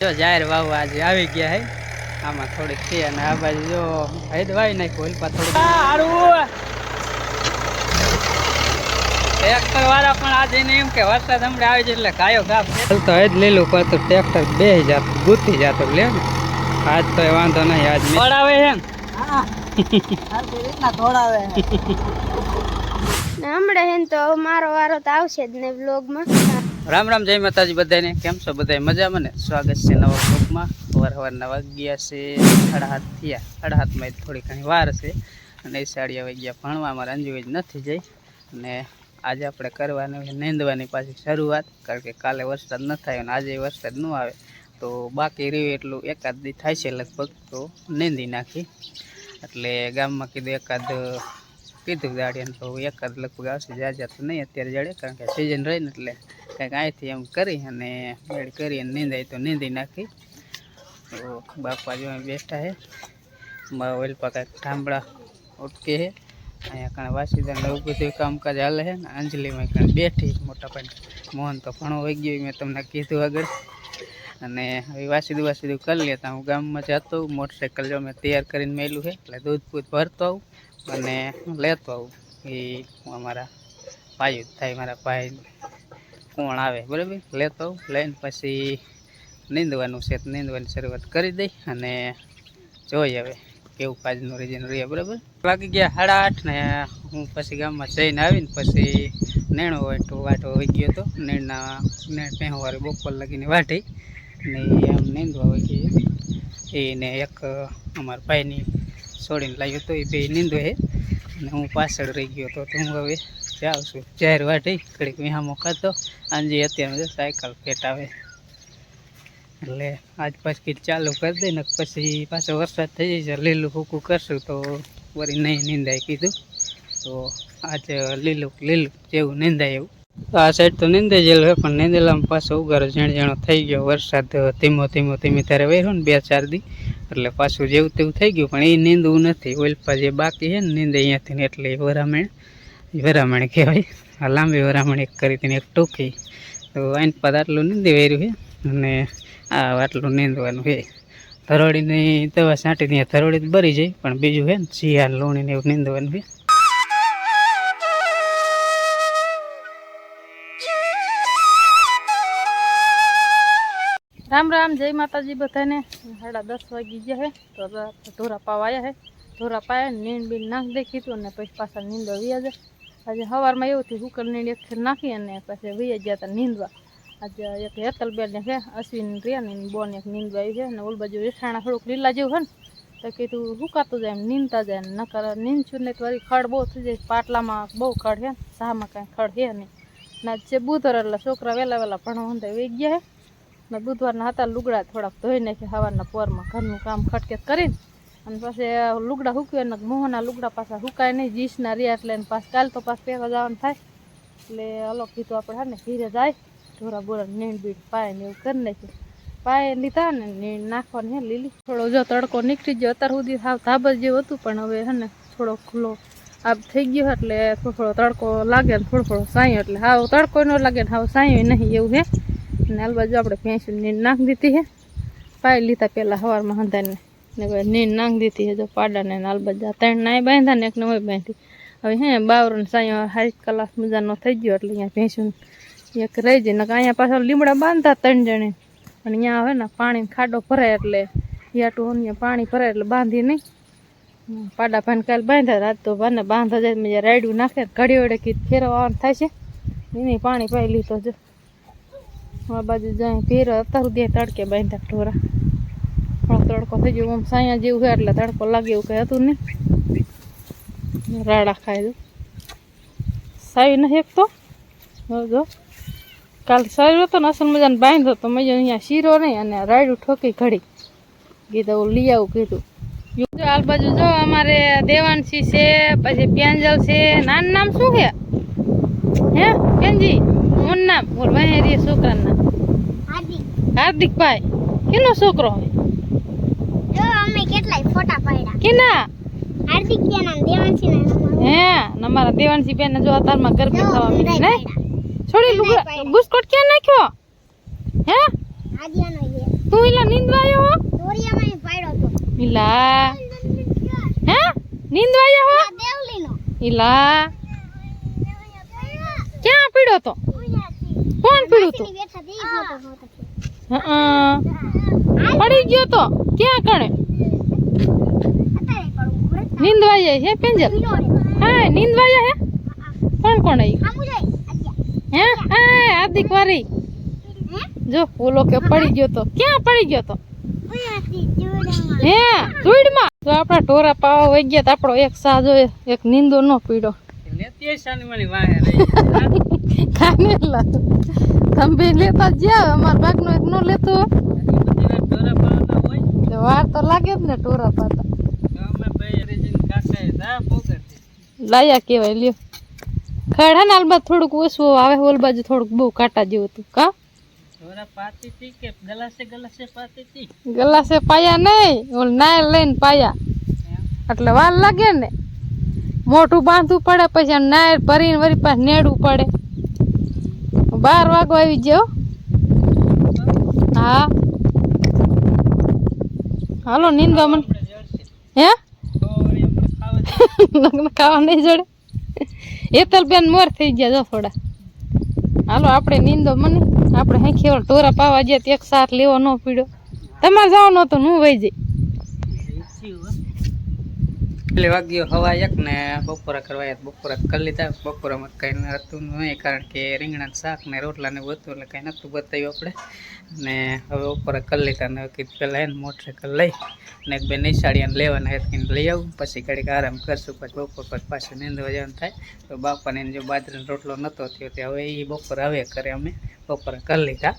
જો જાહેર વાવ આજે આવી ગયા હે. આમાં થોડીક છે અને આ બાજુ જો હૈદ વાવી નાખ્યું ઓલપા થોડુંક. હારું ટ્રેક્ટર વાળા પણ આજે એને એમ કે વરસાદ હમણાં આવી જાય એટલે કાયો ગાપ હાલ તો હૈદ લીલું તો ટ્રેક્ટર બે જાત ગૂંથી જાતો લે ને. આજ તો એ વાંધો નહીં આજ દોડાવે છે ને હમણાં હેન તો મારો વારો તો આવશે જ ને વ્લોગમાં રામ રામ, જય માતાજી બધાને કેમ છો બધા મજામાં ને? સ્વાગત છે નવા બ્લોગમાં. સવાર સવારના વાગ્યા છે. સાડા થયા. સાડા થોડી ઘણી વાર છે. અને સાડીયા વાગ્યા ભણવા. અમારે જ નથી જઈ. અને આજે આપણે કરવાની નીંદવાની પાછી શરૂઆત. કારણ કે કાલે વરસાદ ન થાય અને આજે વરસાદ ન આવે. તો બાકી રહ્યું એટલું. એકાદ દી થાય છે લગભગ. તો નીંદી નાખી. એટલે ગામમાં કીધું એકાદ, કીધું દાડિયાને તો એકાદ લગભગ આવશે. જાજા તો નહીં અત્યારે જડે. કારણ કે સિઝન રહી ને એટલે કંઈક અહીંથી એમ કરી અને બેડ કરી અને નીંદાય તો નીંદી નાખી. તો બાપા જો બેઠા છે. મારા ઓલપા કાંઈક ઠાંભળા ઉટકે છે. અહીંયા કાંઈ વાસીદાને એવું બધું કામકાજ હાલે છે ને અંજલીમાં કાંઈ બેઠી મોટા પાયે મોહન તો ઘણો વહી ગયો મેં તમને કીધું આગળ. અને હવે વાસીદું વાસીદું કરી લેતા હું ગામમાં જતો મોટરસાઇકલ જો મેં તૈયાર કરીને મેલું છે, એટલે દૂધ પૂધ ભરતો આવું અને લેતો આવું. એ હું અમારા ભાઈ થાય, મારા ભાઈ કોણ આવે, બરાબર? લેતો લઈને પછી નીંદવાનું છે તો નીંદવાની શરૂઆત કરી દઈ અને જોઈ હવે કેવું કાજનું રીજન રહે, બરાબર? વાગી ગયા સાડા આઠ ને હું પછી ગામમાં જઈને આવીને પછી નેણો વાટો વાટો વહી ગયો હતો નેણના, નેણ પહેવારે બપોર લગીને વાટી ને એમ નીંદવા વહી ગઈ. એને એક અમારા ભાઈની છોડીને લાવ્યો હતો એ બે નીંદો હે. અને હું પાછળ રહી ગયો હતો તો હું હવે જાઉં આવશું. જાહેર વાટી ઘડીક વિહામો ખાતો આજે અત્યારે સાયકલ પેટાવે એટલે આજ પછી ચાલુ કરી દઈ ને પછી પાછો વરસાદ થઈ જશે લીલું ફૂકું કરશું તો વળી નહીં નિંદાય કીધું. તો આજે લીલું લીલું જેવું નિંદાય એવું. આ સાઈડ તો નિંદાઈ ગયેલું હોય પણ નિંદેલામાં પાછો ઉગારો જણ જણો થઈ ગયો. વરસાદ ધીમો ધીમો, ધીમે ત્યારે વહેરો ને બે, ચાર દી. એટલે પાછું જેવું તેવું થઈ ગયું, પણ એ નીંદવું નથી. ઓલપા જે બાકી છે ને, નીંદ અહીંયાથી ને એટલે વરામણ. વરામણ કહેવાય. આ લાંબી વરામણ એક કરી તેને એક ટૂંકી. તો આઈન પાદ આટલું નીંદી વેર્યું છે અને આ આટલું નીંદવાનું છે ધરોડીની દવા છાંટી ધરોડી તો બરી જાય. પણ બીજું છે ને, શિયાળ લોણીને એવું નીંદવાનું છે રામ રામ, જય માતાજી બધાને. સાડા દસ વાગી ગયા હે. તો ધોરા ઢોરા આવ્યા હે. ઢોરા પાયા, નીંદ બીન નાખ દેખીતું અને પછી પાછા નીંદ વ્યાજે આજે સવારમાં એવું થયું હુકલની એક ફેર નાખી અને પછી વ્યા ગયા હતા નીંદવા. આજે એક હેતલ બેન છે, અશ્વિન રહ્યા ને બોન એક નીંદવા આવી છે અને ઓલ બાજુ રેઠાણા થોડુંક લીલા જેવું હોય ને, તો કીધું હુકાતું જાય, એમ નીંદતા જાય ને નકર નીંદશું ને વળી ખડ બહુ થઈ જાય, પાટલામાં બહુ ખડ છે શામાં કાંઈ ખડ છે નહીં. ના જે બુધવાર એટલે છોકરા વહેલા વહેલા ભણવા ਹੁੰਦਾ વહી ગયા ને બુધવારના હતા લુગડા થોડાક ધોઈ નાખ્યા સવારના પોરમાં, ઘરનું કામ ખટકેત કરીને અને પછી લુગડા હુક્યો ને મોહના લુગડા પાછા હુકાય નહીં, જીસના રહ્યા એટલે પાછા કાલ તો પાછ પહેવા જવાનું થાય. એટલે અલગ કીધું આપણે હા ને, ઘીરે જાય ઢોરા બોરા નીણ બીડ પાય ને એવું કરી નાખ્યું પાય લીધા ને નીણ નાખવાની હે લીલી. થોડો જો તડકો નીકળી ગયો, અત્યાર સુધી સાવ ધાબર જેવું હતું, પણ હવે હે ને થોડો ખુલ્લો આપ થઈ ગયો એટલે થોડો થોડો તડકો લાગે ને થોડો થોડો સાંયો, એટલે હાવ તડકો ન લાગે ને હાવ સાંયો નહીં એવું હે. ને હાલ બાજુ આપણે ભેંસું નીંદ નાખી દીધી હે. પાય લીધા પહેલાં સવારમાં હંધાને ને નીંદ નાખી દીધી હજુ પાડાને ને હાલ બાજુ ત્રણ નાય બાંધ્યા ને એક નવી બાંધી. હવે હે બાવરો સાંયો હાઈ કલાક મજાનો થઈ ગયો એટલે અહીંયા ભેંસું એક રહી જાય નકા અહીંયા પાછળ લીમડા બાંધતા ત્રણ જણે. અને અહીંયા હવે ને પાણી ખાડો ભરાય એટલે યાટું અહીંયા પાણી ભરાય એટલે બાંધી નહીં. પાડા ભાન કાલ બાંધ્યા, રાત તો ભાને બાંધા જાય રાયડું નાખે, ઘડી વડે કીધું ફેરવવાનું થાય છે. એની પાણી પાઈ લીધો જો આ બાજુ જાય ફેર અત્યાર સુધી તડકે બાંધ્યા ઢોરા. તડકો થઈ ગયો. આમ સાયા જેવું હોય એટલે તડકો લાગે એવું કંઈ હતું ને રાડા ખાઈ દઉં સાવી નહીં એક તો જો. કાલ સારું હતો ને અસલ મજાને બાંધ્યો તો મેં અહીંયા શીરો નહીં અને રાયડું ઠોકી ઘડી. કીધું લઈ આવું કીધું. જો આલ બાજુ જો અમારે દેવાંશી છે પછી પ્યાંજલ છે. નાનું નામ શું છે? હે પેનજી મોન નામ? બોલ છોકરાના રે હાર્દિક. હાર્દિકભાઈ. કેનો છોકરો જો અમે કેટલાય ફોટા પાડ્યા. કેના? હાર્દિક બેન અને દેવાંશી ના હે અમારા દેવાંશી બેન જો અતારમાં ગરબી થવા માંડી ને? છોડી લુગડા ગુસ્કોટ ક્યાં નાખ્યો? હે? આદિયાનો છે તું હો દોરિયામાં પાડ્યો તો ઈલા હે? નીંદવાયો હો આ દેવલીનો. ઈલા ક્યાં પીડ્યો તો કોણ પીડ્યું તું હં. પડી ગયો તો ક્યાં કણે? નિંદવાય હે પેંજલ પીનો રે હા, નીંદવાય હે? કોણ કોણ આવી હે? હા હાર્દિક વારી. જો ફૂલો કે પડી ગયો તો. ક્યાં પડી ગયો તો? હે, ધૂળમાં. તો આપણા ઢોરા પાવા વઈ ગયા તો આપણો એક સાજો એક નીંદો નો પીડો. તમે લેતા જ્યાં, અમારા બાગનો એક નો લેતો હોય. બધી વાર ઢોરા પાડવાના હોય તો વાર તો લાગે જ ને ટોરા પાતા લાયા કેવાય લ્યો. ખડા ને હાલમાં થોડુંક ઓછું આવે ઓલ બાજુ થોડુંક બહુ કાંટા જેવું હતું, કા? ગલાસે પાયા નહીં, ઓલ નાયલ લઈને પાયા. એટલે વાર લાગે ને. મોટું બાંધવું પડે, પછી નાયર ભરીને વરી પાસે નેડવું પડે. બાર વાગો આવી જાઓ હા. હાલો, નીંદવા મને. હે? લગ્ન ખાવા નહીં જડે? એતલ બેન મોર થઈ ગયા જો થોડા. હાલો, આપણે નીંદો મને. આપણે હેંખી ટોરા પાવા ગયા એક સાથ લેવો ન પીડ્યો. તમારે જવાનું હતું, હું વહી જઈ. એટલે વાગ્યો હવા એક ને બપોરા કરવા બપોરા કરી લીધા. બપોરામાં કંઈ હતું નહીં કારણ કે રીંગણા શાક ને રોટલા ને બધું એટલે કંઈ નહોતું બતાવ્યું આપણે. ને હવે બપોરા કરી લીધા ને કીધું પહેલાં એને મોટરસાઇકલ લઈ ને એક બે નિશાળીને લેવાના હેતકીને લઈ આવું. પછી ઘડીક આરામ કરશું, પછી બપોર પછી પાછું નીંદવા જવાનું થાય. તો બાપાને જો બાજરીનો રોટલો નહોતો થયો તે હવે એ બપોર હવે કરે અમે. બપોરા કરી લીધા.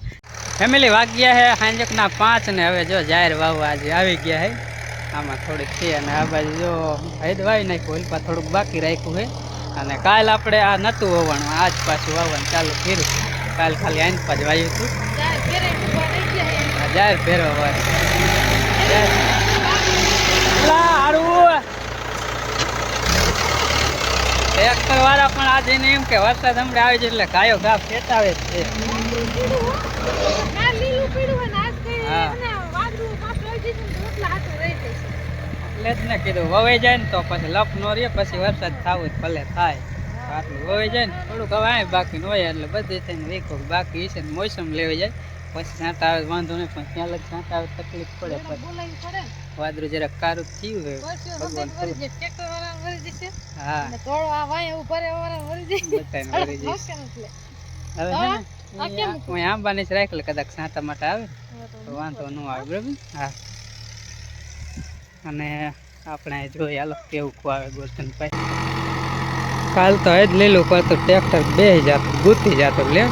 ફેમિલી વાગ્યા હે સાંજકના પાંચ ને હવે જો જાહેર વાવવા આજે આવી ગયા છે આમાં થોડીક છે અને આ બાજુ જો હૈદવાઈ નાખ્યું ઓલપા થોડુંક બાકી રાખ્યું છે. અને કાલ આપણે આ નહોતું વાવવાનું આજ પાછું વાવવાનું ચાલુ કર્યું. કાલ ખાલી આઈન પાછું વાવ્યું હતું. જાહેર ફેરવા વાળું. ટ્રેક્ટર વાળા પણ આજે એને એમ કે વરસાદ હમણાં આવે છે એટલે ગાયો ઘા ફેટાવે છે. હા. એટલે જ ને કીધું વવે જાય ને તો પછી લપ નો રે પછી વરસાદ થવું જ ભલે થાય. આટલું વવે જાય ને થોડુંક હવે બાકી ન હોય એટલે બધી થઈને વીખો બાકી છે ને મોસમ લેવી જાય. પછી સાંતા આવે વાંધો નહીં પણ ત્યાં લગ સાંતા આવે તકલીફ પડે પછી. વાદળું જરાક કારું થયું હોય ભગવાન હા. આંબાની જ રાખેલ કદાચ સાંતા માટે આવે. તો વાંધો ન આવે બરાબર? હા. અને આપણે જોઈએ, હાલો, કેવું ખુવાવે ગોરધનભાઈ કાલ તો એ જ લીલું કરતું ટ્રેક્ટર બે જાતું, ગૂંથી જતો લે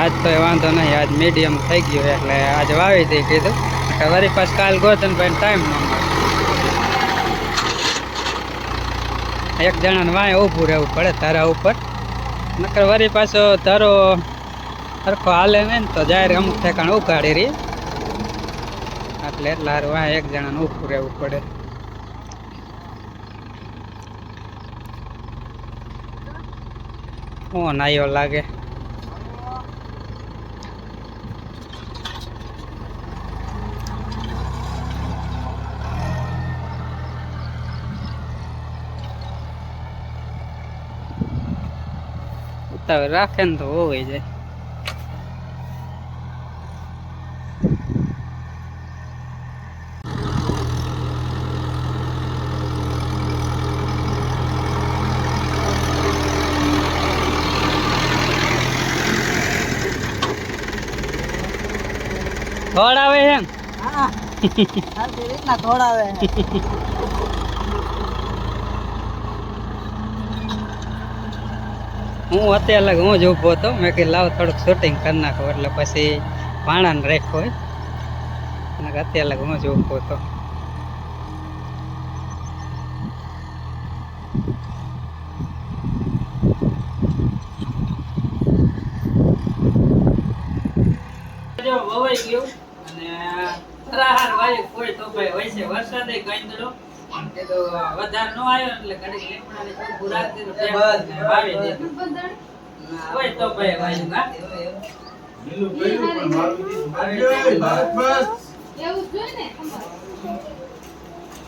આજ તો વાંધો નહીં, આજ મીડિયમ થઈ ગયું એટલે આજ વાવી દઈ કીધું. કે વળી પાછું કાલ ગોરધનભાઈ ટાઈમ ન મળે. એક જણાને વાંય ઊભું રહેવું પડે તારા ઉપર. નકર વળી પાછો તારો સરખો હાલે નહીં તો જાહેર અમુક ઠેકાણ ઉગાડી રહી. એટલે એટલા હારું વાંય એક જણાનું ઊભું રહેવું પડે. ફોન આવ્યો લાગે. ઉતાવળ રાખે ને તો હોય જાય. થોડ આવે એમ? હું. અત્યારે અલગ હું જ ઊભો હતો. મેં કીધું લાવ થોડુંક શૂટિંગ કરી નાખો. એટલે પછી પાણાને રાખ્યો હોય. અને અત્યારે અલગ હું જ ઊભો હતો જો વવાઈ ગયું અને ફરાહાર વાયુ કોઈ તો ભાઈ હોય છે વરસાદે ગંદડો કીધું વધારે નો આવ્યો એટલે ઘડીક લીમડાની ને વાવી દીધું કોઈ તો ભાઈ વાયુ ના લીલું કર્યું પણ મારું દીધું. અરે, બસ, બસ. એવું જોઈ ને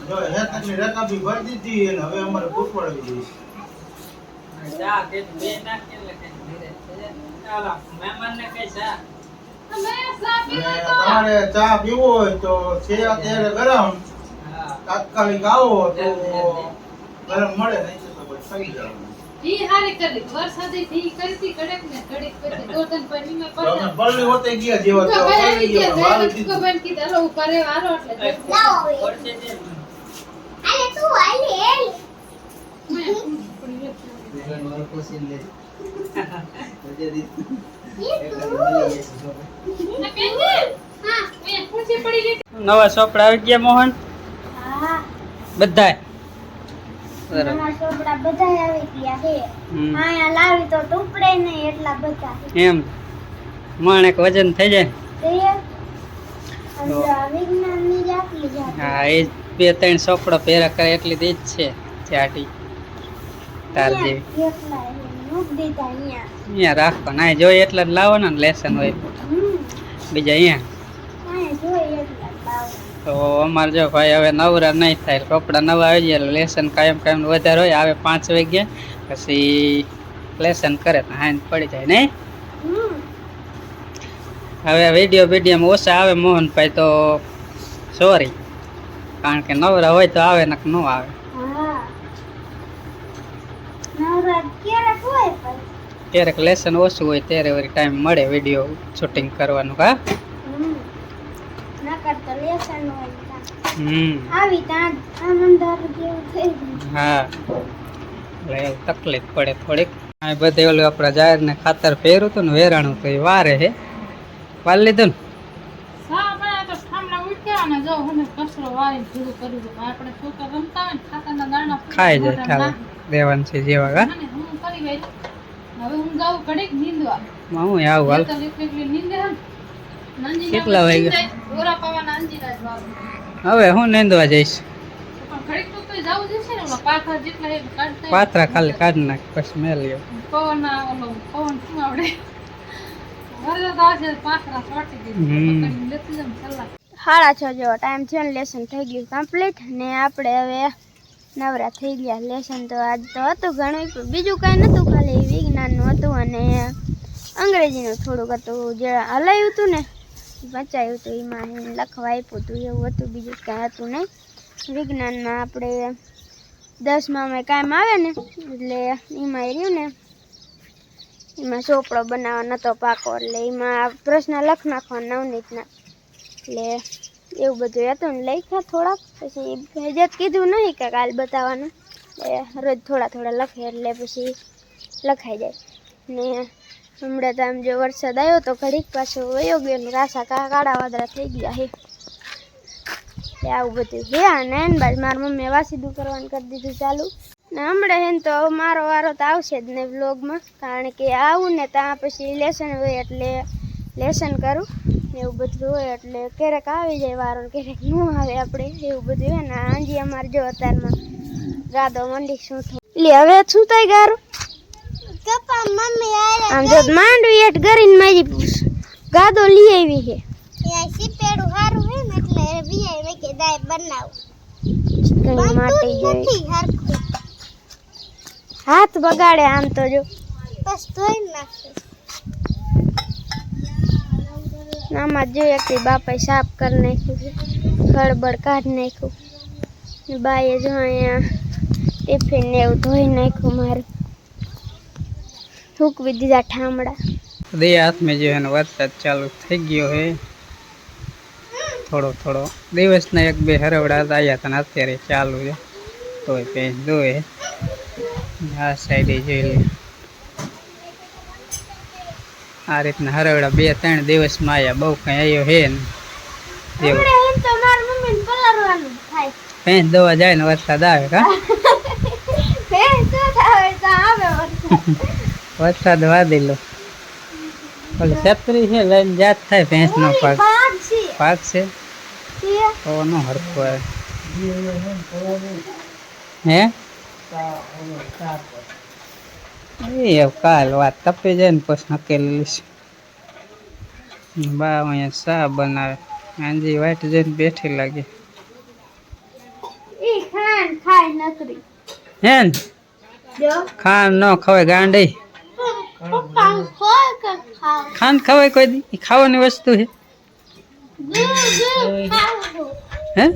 જો હેતકની રકાબી ભરી દીધી અને હવે અમારે ફૂટવાડી દીધી. ચા કે બે નાખ કે જાય. ચાલો, મહેમાનને કઈ ચા તમે સા તો તમારે ચા પીવો હોય તો છે અત્યારે ગરમ તાત્કાલિક આવો તો. ગરમ મળે નહીં તો પછી ખાઈ જાવ ઈ હારી કરી વરસાદી થી કરતી કડક ને કડક પછી મેં હોતે ગયા તો ગયા વારો એટલે લાવો. આલે તું આલે નવા ચોપડા આવી ગયા મોહન? બધાય. બરાબર. અમારા ચોપડા બધા આવી ગયા છે. હમ. અહીંયા લાવી તો ટુકડે નહીં એટલા બધા એમ. માણેક વજન થઈ જાય. હા એ જ બે ત્રણ સોપડો પહેરા કરે એટલી જ છે ચાટી તાર જેવી. અહીંયા. રાખવાના જોઈએ એટલે જ લાવવાના ને લેસન હોય. બીજા અહીંયા જોઈએ એટલા જ લાવો. તો અમારે જો ભાઈ હવે નવરા નહીં થાય કપડા નવા આવી જાય એટલે લેસન કાયમ કાયમ વધારે હોય આવે પાંચ વાગ્યે પછી લેસન કરે તો હાઈન પડી જાય નહીં? હવે વીડિયો વિડીયોમાં ઓછા આવે મોહનભાઈ તો સોરી. કારણ કે નવરા હોય તો આવે ને ન આવે. ક્યારેક લેસન ઓછું હોય ત્યારે ટાઈમ મળે વીડિયો શૂટિંગ કરવાનું હા હમ નકર તો લેસન હોય ત્યાં. હમ આવી ત્યાં આમ જેવું થઈ જાય હા. એટલે એવું તકલીફ પડે થોડીક. આ બધે ઓલું આપણા જાહેરને ખાતર પહેર્યું હતું ને વેરાણું તો એ વારે હે. વાર લીધું ને? વાળી ખાઈ જાય દેવાન છે જેવા કા હું હવે હું જાઉં ઘડીક નીંદવા. હું આવું હાલ. કેટલા વાગ્યા? હવે હું નીંદવા જઈશ. પાથર જેટલા એ કાઢતા હોય. પાત્રા ખાલી કાઢી નાખ પછી પવન શું આવડે? જાઉં સલાહ. સાડા છ જેવો ટાઈમ છે ને લેસન થઈ ગયું કમ્પ્લીટ ને આપણે હવે નવરા થઈ ગયા. લેસન તો આજ તો હતું ઘણું બીજું કાંઈ નહોતું ખાલી વિજ્ઞાનનું હતું અને અંગ્રેજીનું થોડુંક હતું. જે હલાયું હતું ને બચાયું હતું, એમાં લખવા આપ્યું હતું, એવું હતું, બીજું કાંઈ હતું નહીં. વિજ્ઞાનમાં આપણે દસમાં કાયમ આવે ને, એટલે એમાં એ રહ્યું ને, એમાં ચોપડો બનાવવાનો નહોતો પાકો, એટલે એમાં પ્રશ્ન લખ નાખવાના નવનીતના. એટલે એવું બધું હતું ને, લખ્યા થોડાક, પછી હજત કીધું નહીં કે કાલ બતાવવાનું. રોજ થોડા થોડા લખે, એટલે પછી લખાઈ જાય. ને હમણાં તો આમ જો વરસાદ આવ્યો તો ઘડીક પાછો વયો ગયો ને રાસા કાળા વાદળા થઈ ગયા હે. એ આવું બધું હે અને બાદ મારી મમ્મીએ વાસીદું કરવાનું કરી દીધું ચાલુ. ને હમણાં હેન તો મારો વારો તો આવશે જ ને વ્લોગમાં. કારણ કે આવું ને ત્યાં પછી લેસન હોય એટલે લેસન કરું. એવું બધું હોય એટલે ક્યારેક આવી જાય વારો ક્યારેક ન આવે આપણે. એવું બધું હોય ને આંજી અમારે જો અત્યારમાં રાધો મંડી શું લે, હવે શું થાય ગારું. આમ જો માંડવી એટ કરીને મારી પૂછ ગાદો લઈ આવી છે. સીપેડું સારું હે ને એટલે વીઆઈ વે કે દાય બનાવું. ચીકણી માટી જેવી હાથ બગાડે આમ તો જો. બસ ધોઈ નાખે. આમાં જોઈએ કે બાપાએ સાફ કરી નાખ્યું છે. ખળબળ કાઢી નાખ્યું. ને બાએ જો અહીંયા ટિફિન ને એવું ધોઈ નાખ્યું મારું. સૂકવી દીધા ઠામડા. બે હાથમાં જે એનો વરસાદ ચાલુ થઈ ગયો હે. થોડો થોડો. દિવસના એક બે હરવડા આવ્યા હતા અત્યારે ચાલુ છે તોય પેન દોય આ સાઈડે જોઈ લે. આ રીતના હરવડા બે ત્રણ દિવસમાં આવ્યા બહુ કઈ આવ્યો હે ને. તો પેન દવા જાય ને વરસાદ આવે કા? તો આવે વરસાદ. વરસાદ વાદેલો ઓલી છત્રી છે લઈને જાત થાય ભેંસ નો પાક. પાક છે. પવનો હરખો આવે. હે? એ કાલ વાત તપી જાય ને પછી નકેલી લઈશ. બા અહીંયા ચા બનાવે. આંજી વાઈટ જઈને બેઠી લાગે. હે ખાંડ ન ખવાય ગાંડી. ખાંડ ખવાય કોઈ દી? ખાવાની વસ્તુ છે. હે?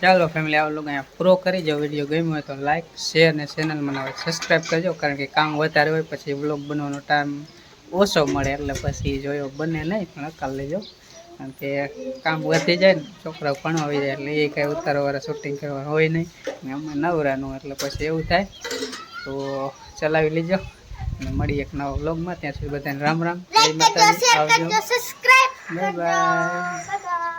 ચાલો ફેમિલી આવું લોકો અહીંયા પૂરો કરી જાઓ વીડિયો ગમ્યો હોય તો લાઈક શેર અને ચેનલ મને સબસ્ક્રાઈબ કરજો કારણ કે કામ વધારે હોય પછી વ્લોગ બનાવવાનો ટાઈમ ઓછો મળે એટલે પછી જોયો બને નહીં પણ અકાલ લેજો. કારણ કે કામ વધી જાય ને છોકરાઓ ભણવા આવી જાય એટલે એ કાંઈ ઉતારવાળા શૂટિંગ કરવા હોય નહીં. ને અમે નવરાનું એટલે પછી એવું થાય. તો ચલાવી લેજો. અને મળીએ એક નવા વ્લોગમાં. ત્યાં સુધી બધાને રામ રામ. જય માતાજી. આવજો. Bye bye